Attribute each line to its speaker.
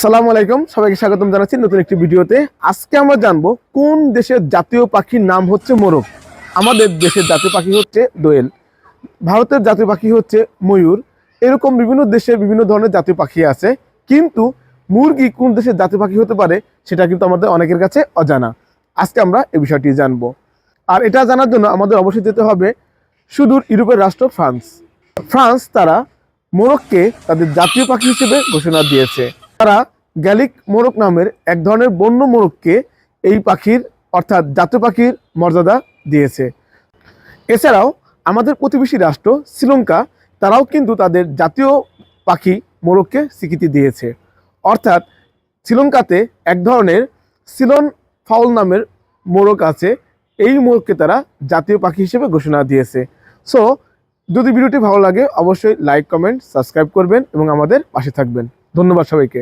Speaker 1: আসসালামু আলাইকুম, সবাইকে স্বাগতম জানাচ্ছি নতুন একটি ভিডিওতে। আজকে আমরা জানব কোন দেশের জাতীয় পাখির নাম হচ্ছে মোরগ। আমাদের দেশের জাতীয় পাখি হচ্ছে দোয়েল। ভারতের জাতীয় পাখি হচ্ছে ময়ূর। এরকম বিভিন্ন দেশে বিভিন্ন ধরনের জাতীয় পাখি আছে। কিন্তু মুরগি কোন দেশের জাতীয় পাখি হতে পারে, সেটা কিন্তু আমাদের অনেকের কাছে অজানা। আজকে আমরা এই বিষয়টি জানব। আর এটা জানার জন্য আমাদের অবশ্যই যেতে হবে সুদূর ইউরোপের রাষ্ট্র ফ্রান্স। ফ্রান্স তারা মোরগকে তাদের জাতীয় পাখি হিসেবে ঘোষণা দিয়েছে। তারা গ্যালিক মোরক নামের এক ধরনের বন্য মোরককে এই পাখির, অর্থাৎ জাতীয় পাখির মর্যাদা দিয়েছে। এছাড়াও আমাদের প্রতিবেশী রাষ্ট্র শ্রীলঙ্কা, তারাও কিন্তু তাদের জাতীয় পাখি মোরককে স্বীকৃতি দিয়েছে। অর্থাৎ শ্রীলঙ্কাতে এক ধরনের সিলন ফাউল নামের মোরগ আছে। এই মোরককে তারা জাতীয় পাখি হিসেবে ঘোষণা দিয়েছে। সো যদি ভিডিওটি ভালো লাগে, অবশ্যই লাইক কমেন্ট সাবস্ক্রাইব করবেন এবং আমাদের পাশে থাকবেন। ধন্যবাদ সবাইকে।